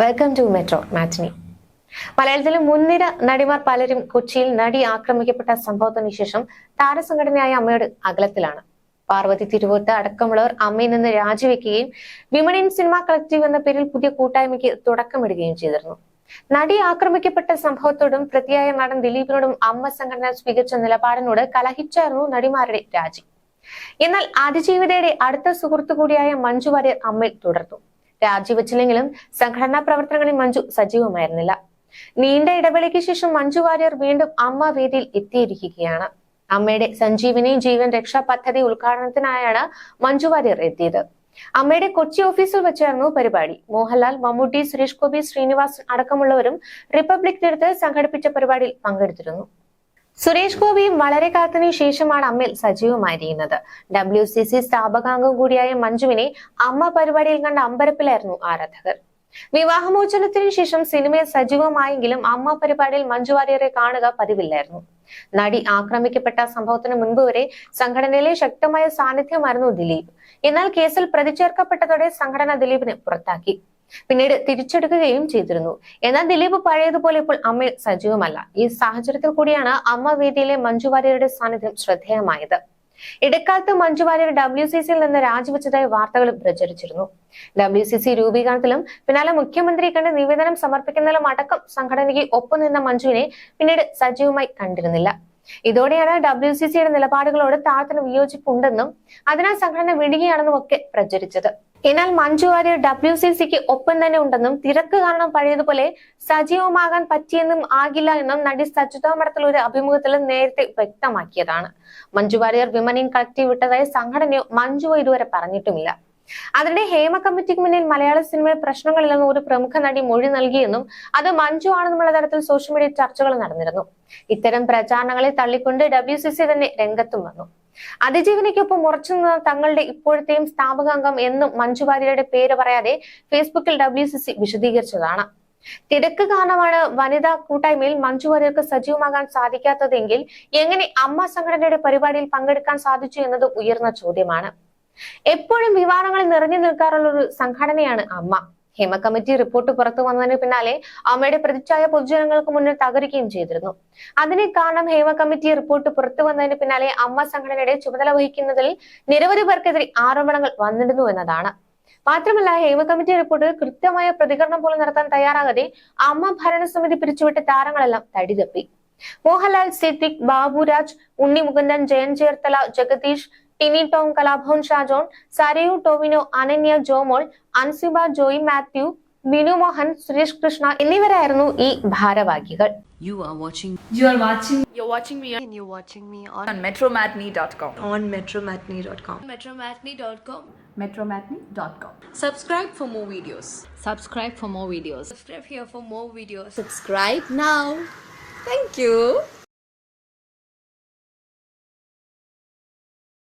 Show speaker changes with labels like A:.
A: Welcome to metro മാറ്റിനി മലയാളത്തിലെ മുൻനിര നടിമാർ പലരും കൊച്ചിയിൽ നടി ആക്രമിക്കപ്പെട്ട സംഭവത്തിന് ശേഷം താരസംഘടനയായ അമ്മയുടെ അകലത്തിലാണ്. പാർവതി തിരുവോത്ത് അടക്കമുള്ളവർ അമ്മയിൽ നിന്ന് രാജിവെക്കുകയും വിമൻ ഇൻ സിനിമ കളക്റ്റീവ് എന്ന പേരിൽ പുതിയ കൂട്ടായ്മയ്ക്ക് തുടക്കമിടുകയും ചെയ്തിരുന്നു. നടി ആക്രമിക്കപ്പെട്ട സംഭവത്തോടും പ്രതിയായ നടൻ ദിലീപിനോടും അമ്മ സംഘടന സ്വീകരിച്ച നിലപാടിനോട് കലഹിച്ചായിരുന്നു നടിമാരുടെ രാജി. എന്നാൽ അതിജീവിതയുടെ അടുത്ത സുഹൃത്തു കൂടിയായ മഞ്ജു വാര്യർ അമ്മയിൽ തുടർന്നു. രാജിവെച്ചില്ലെങ്കിലും സംഘടനാ പ്രവർത്തനങ്ങളിൽ മഞ്ജു സജീവമായിരുന്നില്ല. നീണ്ട ഇടവേളയ്ക്ക് ശേഷം മഞ്ജു വാര്യർ വീണ്ടും അമ്മ വേദിയിൽ എത്തിയിരിക്കുകയാണ്. അമ്മയുടെ സഞ്ജീവനി ജീവൻ രക്ഷാ പദ്ധതി ഉദ്ഘാടനത്തിനായാണ് മഞ്ജു വാര്യർ എത്തിയത്. അമ്മയുടെ കൊച്ചി ഓഫീസിൽ വെച്ചായിരുന്നു പരിപാടി. മോഹൻലാൽ മമ്മൂട്ടി സുരേഷ് ഗോപി ശ്രീനിവാസൻ അടക്കമുള്ളവരും റിപ്പബ്ലിക് തീരത്ത് സംഘടിപ്പിച്ച പരിപാടിയിൽ പങ്കെടുത്തിരുന്നു. സുരേഷ് ഗോപിയും വളരെ കാലത്തിന് ശേഷമാണ് അമ്മയിൽ സജീവമായിരിക്കുന്നത് ഡബ്ല്യു സി സി സ്ഥാപകാംഗം കൂടിയായ മഞ്ജുവിനെ അമ്മ പരിപാടിയിൽ കണ്ട അമ്പരപ്പിലായിരുന്നു ആരാധകർ. വിവാഹമോചനത്തിന് ശേഷം സിനിമയിൽ സജീവമായെങ്കിലും അമ്മ പരിപാടിയിൽ മഞ്ജു വാര്യരെ കാണുക പതിവില്ലായിരുന്നു. നടി ആക്രമിക്കപ്പെട്ട സംഭവത്തിന് മുൻപ് വരെ സംഘടനയിലെ ശക്തമായ സാന്നിധ്യമായിരുന്നു ദിലീപ്. എന്നാൽ കേസിൽ പ്രതിചേർക്കപ്പെട്ടതോടെ സംഘടന ദിലീപിനെ പുറത്താക്കി. പിന്നീട് തിരിച്ചെടുക്കുകയും ചെയ്തിരുന്നു. എന്നാൽ ദിലീപ് പഴയതുപോലെ ഇപ്പോൾ അമ്മയിൽ സജീവമല്ല. ഈ സാഹചര്യത്തിൽ കൂടിയാണ് അമ്മ വേദിയിലെ മഞ്ജു വാര്യരുടെ സാന്നിധ്യം ശ്രദ്ധേയമായത്. ഇടക്കാലത്ത് മഞ്ജു വാര്യർ ഡബ്ല്യു സി സിയിൽ നിന്ന് രാജിവെച്ചതായി വാർത്തകളും പ്രചരിച്ചിരുന്നു. ഡബ്ല്യു സി സി രൂപീകരണത്തിലും പിന്നാലെ മുഖ്യമന്ത്രി കണ്ട് നിവേദനം സമർപ്പിക്കുന്നതിലും അടക്കം സംഘടനയ്ക്ക് ഒപ്പം നിന്ന മഞ്ജുവിനെ പിന്നീട് സജീവമായി കണ്ടിരുന്നില്ല. ഇതോടെയാണ് ഡബ്ല്യു സി സിയുടെ നിലപാടുകളോട് താഴത്തിന് വിയോജിപ്പുണ്ടെന്നും അതിനാൽ സംഘടന വിടുകയാണെന്നും ഒക്കെ പ്രചരിച്ചത്. എന്നാൽ മഞ്ജു വാര്യർ ഡബ്ല്യു സി സിക്ക് ഒപ്പം തന്നെ ഉണ്ടെന്നും തിരക്ക് കാരണം പഴയതുപോലെ സജീവമാകാൻ പറ്റിയെന്നും ആകില്ല എന്നും നടി സജിത മഠത്തിൽ ഒരു അഭിമുഖത്തിൽ നേരത്തെ വ്യക്തമാക്കിയതാണ്. Manju Warrier women in collective വിട്ടതായി സംഘടനയോ മഞ്ജുവോ ഇതുവരെ പറഞ്ഞിട്ടുമില്ല. അതിനിടെ ഹേമ കമ്മിറ്റിക്ക് മുന്നിൽ മലയാള സിനിമയിൽ പ്രശ്നങ്ങളില്ലെന്ന് ഒരു പ്രമുഖ നടി മൊഴി നൽകിയെന്നും അത് മഞ്ജു ആണെന്നുള്ള തരത്തിൽ സോഷ്യൽ മീഡിയ ചർച്ചകൾ നടന്നിരുന്നു. ഇത്തരം പ്രചാരണങ്ങളെ തള്ളിക്കൊണ്ട് ഡബ്ല്യു തന്നെ രംഗത്തും വന്നു. അതിജീവനയ്ക്കൊപ്പം ഉറച്ചു നിന്ന തങ്ങളുടെ ഇപ്പോഴത്തെയും സ്ഥാപകാംഗം എന്നും മഞ്ജു വാര്യരുടെ പേര് പറയാതെ ഫേസ്ബുക്കിൽ ഡബ്ല്യു സി സി വിശദീകരിച്ചതാണ്. തിരക്ക് കാരണമാണ് വനിതാ കൂട്ടായ്മയിൽ മഞ്ജു വാര്യർക്ക് സജീവമാകാൻ സാധിക്കാത്തതെങ്കിൽ എങ്ങനെ അമ്മ സംഘടനയുടെ പരിപാടിയിൽ പങ്കെടുക്കാൻ സാധിച്ചു എന്നത് ഉയർന്ന ചോദ്യമാണ്. എപ്പോഴും വിവാദങ്ങളിൽ നിറഞ്ഞു നിൽക്കാറുള്ള ഒരു സംഘടനയാണ് അമ്മ. ഹേമ കമ്മിറ്റി റിപ്പോർട്ട് പുറത്തു വന്നതിന് പിന്നാലെ അമ്മയുടെ പ്രതിച്ഛായ പൊതുജനങ്ങൾക്ക് മുന്നിൽ തകരുകയും ചെയ്തിരുന്നു. അതിനെ കാരണം ഹേമ കമ്മിറ്റി റിപ്പോർട്ട് പുറത്തു വന്നതിന് പിന്നാലെ അമ്മ സംഘടനയുടെ ചുമതല വഹിക്കുന്നതിൽ നിരവധി പേർക്കെതിരെ ആരോപണങ്ങൾ വന്നിരുന്നു എന്നതാണ്. മാത്രമല്ല ഹേമ കമ്മിറ്റി റിപ്പോർട്ട് കൃത്യമായ പ്രതികരണം പോലും നടത്താൻ തയ്യാറാകാതെ അമ്മ ഭരണസമിതി പിരിച്ചുവിട്ട താരങ്ങളെല്ലാം തടിതപ്പി. മോഹൻലാൽ സിദ്ദിഖ് ബാബുരാജ് ഉണ്ണി മുകുന്ദൻ ജയൻ ചേർത്തല ജഗദീഷ് ടിനി ടോം കലാഭവൻ ഷാജോൺ സരയു ടോവിനോ അനന്യ ജോമോൾ അൻസിബ ജോയി മാത്യു ബിനു മോഹൻ സുരേഷ് കൃഷ്ണ എന്നിവരായിരുന്നു ഈ ഭാരവാഹികൾ
B: You are watching
C: You are watching
D: You're watching me on,
E: and you're watching me on,
C: on metromatney.com.
E: on metromatney.com.
D: metromatney.com.
C: metromatney.com.
D: Subscribe for more videos.
B: subscribe for more videos.
D: Subscribe here for more videos.
E: Subscribe now. Thank you.